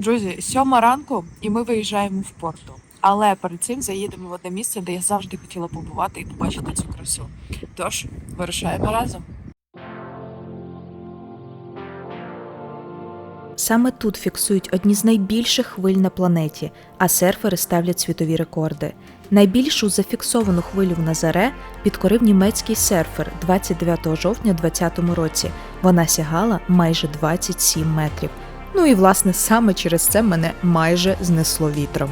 Друзі, сьома ранку, і ми виїжджаємо в порту. Але перед цим заїдемо в одне місце, де я завжди хотіла побувати і побачити цю красу. Тож вирушаємо разом. Саме тут фіксують одні з найбільших хвиль на планеті, а серфери ставлять світові рекорди. Найбільшу зафіксовану хвилю в Назаре підкорив німецький серфер 29 жовтня 2020 році. Вона сягала майже 27 метрів. Ну і власне саме через це мене майже знесло вітром.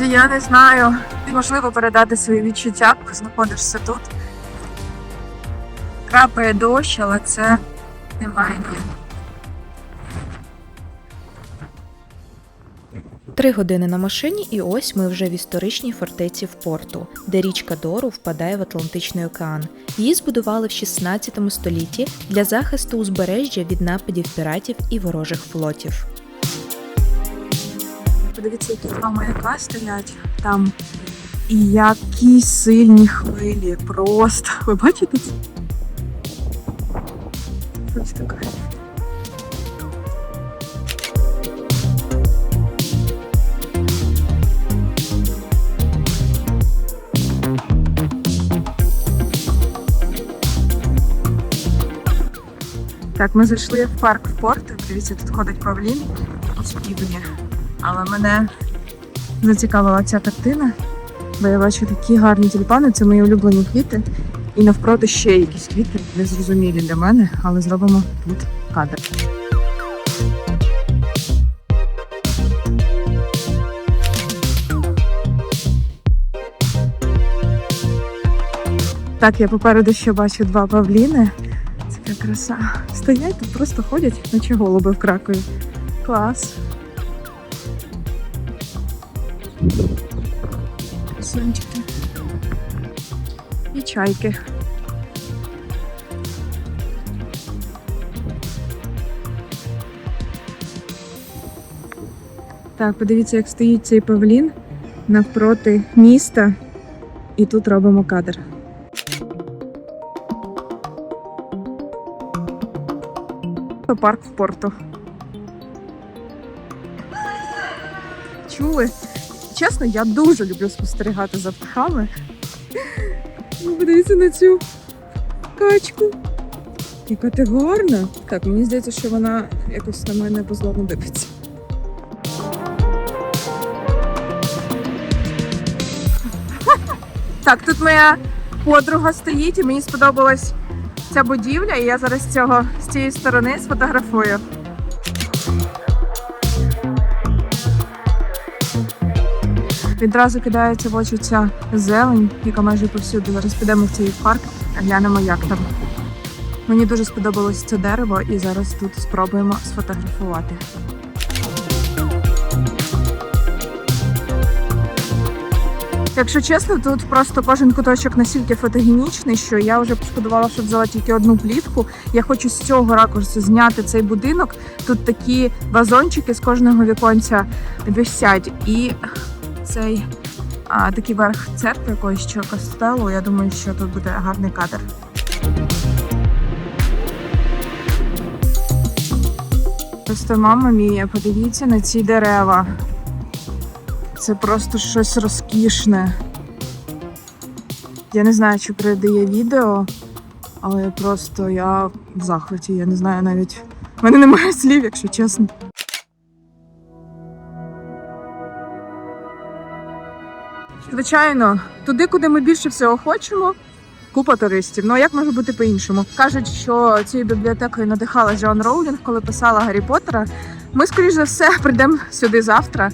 Друзі, я не знаю, можливо передати свої відчуття, коли знаходишся тут. Крапає дощ, але це немає. Три години на машині, і ось ми вже в історичній фортеці в порту, де річка Дору впадає в Атлантичний океан. Її збудували в 16 столітті для захисту узбережжя від нападів піратів і ворожих флотів. Подивіться, які два маяка стоять там. І які сильні хвилі. Просто. Ви бачите це? Ось така. Так, ми зайшли в парк в порт. Дивіться, тут ходить павлін якісь півні. Але мене зацікавила ця картина, бо я бачу такі гарні тюльпани, це мої улюблені квіти. І навпроти ще якісь квіти, незрозумілі для мене, але зробимо тут кадр. Так, я попереду ще бачу два павліни. Це яка краса. Стоять тут, просто ходять, наче голуби в Кракові. Клас. Сонечки. І чайки. Так, подивіться, як стоїть цей павлін навпроти міста. І тут робимо кадр. Парк в порту. Чули? Чесно, я дуже люблю спостерігати за птахами. Ну, Подивіться на цю качку. Яка ти гарна. Так, мені здається, що вона якось на мене позловно дивиться. Так, тут моя подруга стоїть, і мені сподобалась ця будівля, і я зараз цього з цієї сторони сфотографую. Відразу кидається в очі ця зелень, яка майже повсюди. Зараз підемо в цей парк, глянемо, як там. Мені дуже сподобалось це дерево, і зараз тут спробуємо сфотографувати. Якщо чесно, тут просто кожен куточок настільки фотогенічний, що я вже пошкодувала, що взяла тільки одну плітку. Я хочу з цього ракурсу зняти цей будинок. Тут такі вазончики з кожного віконця висять. І цей а, такий верх церкви якоїсь чи костелу. Я думаю, що тут буде гарний кадр. Просто мама мія, подивіться на ці дерева. Це просто щось розкішне. Я не знаю, чи передає відео, але просто я в захваті. Я не знаю навіть. У мене немає слів, якщо чесно. Звичайно, туди, куди ми більше всього хочемо, купа туристів. Ну а як може бути по-іншому? Кажуть, що цією бібліотекою надихала Джон Роулінг, коли писала Гаррі Поттера. Ми, скоріш за все, прийдемо сюди завтра.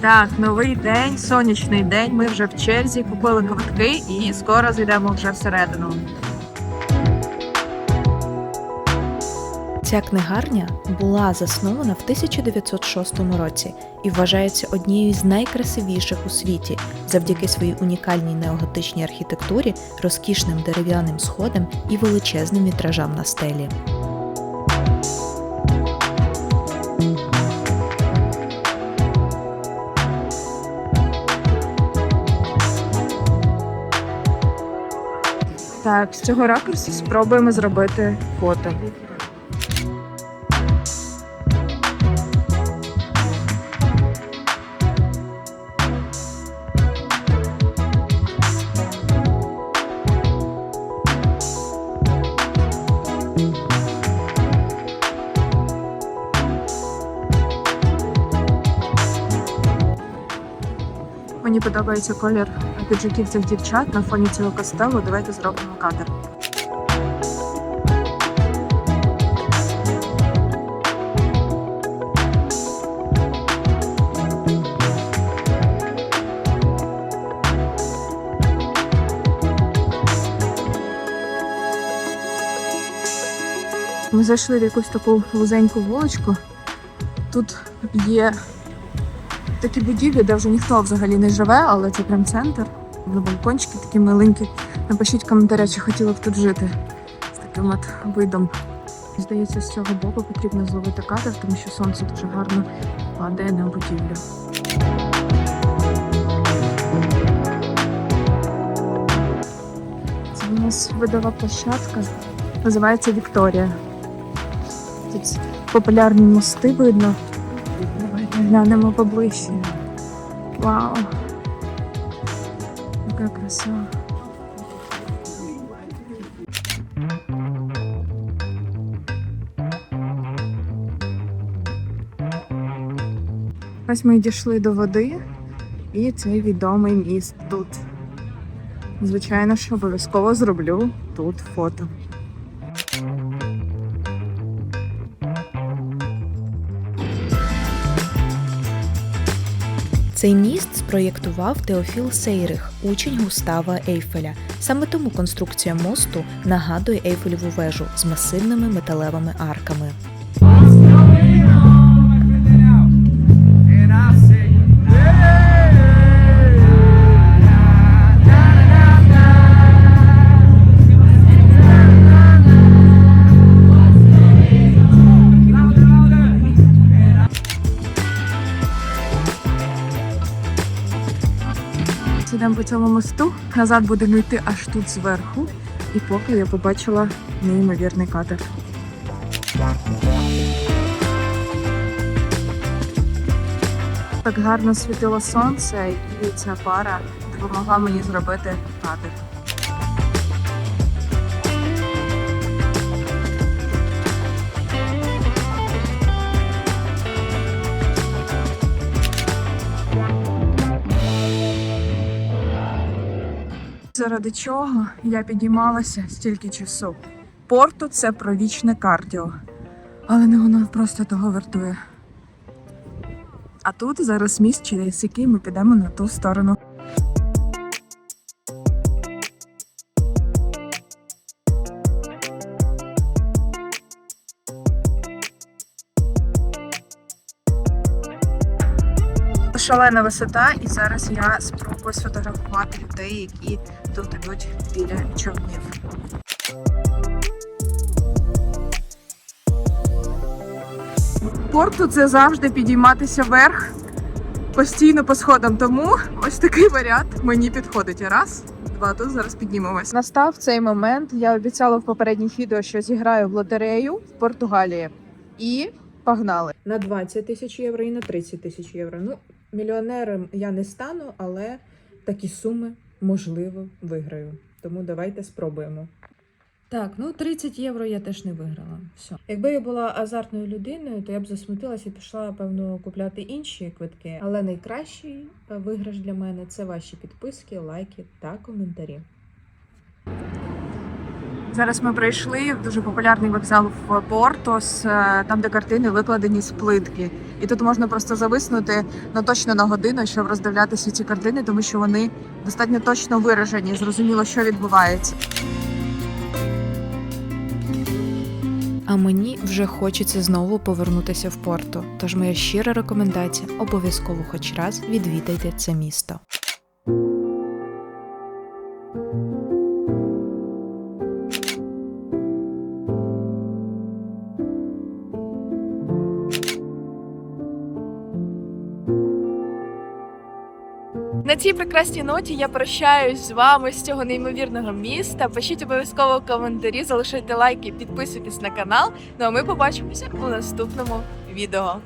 Так, новий день, сонячний день. Ми вже в черзі купили квитки і скоро зайдемо вже всередину. Ця книгарня була заснована в 1906 році і вважається однією з найкрасивіших у світі завдяки своїй унікальній неоготичній архітектурі, розкішним дерев'яним сходам і величезним вітражам на стелі. Так, з цього ракурсу спробуємо зробити фото. Подобається колір піджаків цих дівчат на фоні цього костелу. Давайте зробимо кадр. Ми зайшли в якусь таку вузеньку вуличку. Тут є такі будівлі, де вже ніхто взагалі не живе, але це прям центр. На балкончики такі маленькі. Напишіть в коментарях, чи хотіли б тут жити з таким от видом. Здається, з цього боку потрібно зловити кадр, тому що сонце дуже гарно падає на будівлю. Це у нас видова площадка. Називається Вікторія. Тут популярні мости видно. Глянемо поближче. Вау! Яка краса. Ось ми дійшли до води, і цей відомий міст тут. Звичайно, що обов'язково зроблю тут фото. Цей міст спроєктував Теофіл Сейрих, учень Густава Ейфеля. Саме тому конструкція мосту нагадує Ейфелеву вежу з масивними металевими арками. Йдемо по цьому мосту, назад будемо йти аж тут зверху. І поки я побачила неймовірний катер. Так гарно світило сонце, і ця пара допомогла мені зробити кадр. Заради чого я підіймалася стільки часу? Порту це про вічне кардіо, але не воно просто того вартує. А тут зараз міст, через який ми підемо на ту сторону. Шалена висота, і зараз я спробую сфотографувати людей, які тут ідуть біля човнів. Порту це завжди підійматися вверх постійно по сходам. Тому ось такий варіант мені підходить. Раз, два, тут зараз піднімемось. Настав цей момент. Я обіцяла в попередніх відео, що зіграю в лотерею в Португалії. І Погнали. на 20 тисяч євро і на 30 тисяч євро. Ну, мільйонером я не стану, але такі суми можливо виграю. Тому давайте спробуємо. Так, ну 30 євро я теж не виграла. Все. Якби я була азартною людиною, то я б засмутилася і пішла, певно, купляти інші квитки. Але найкращий е, виграш для мене це ваші підписки, лайки та коментарі. Зараз ми прийшли в дуже популярний вокзал в Портос, е, там де картини викладені з плитки. І тут можна просто зависнути ну, точно на годину, щоб роздивлятися ці картини, тому що вони достатньо точно виражені. Зрозуміло, що відбувається. А мені вже хочеться знову повернутися в Порту. Тож моя щира рекомендація обов'язково хоч раз відвідайте це місто. На цій прекрасній ноті я прощаюсь з вами з цього неймовірного міста. Пишіть обов'язково коментарі, залишайте лайки, підписуйтесь на канал. Ну а ми побачимося у наступному відео.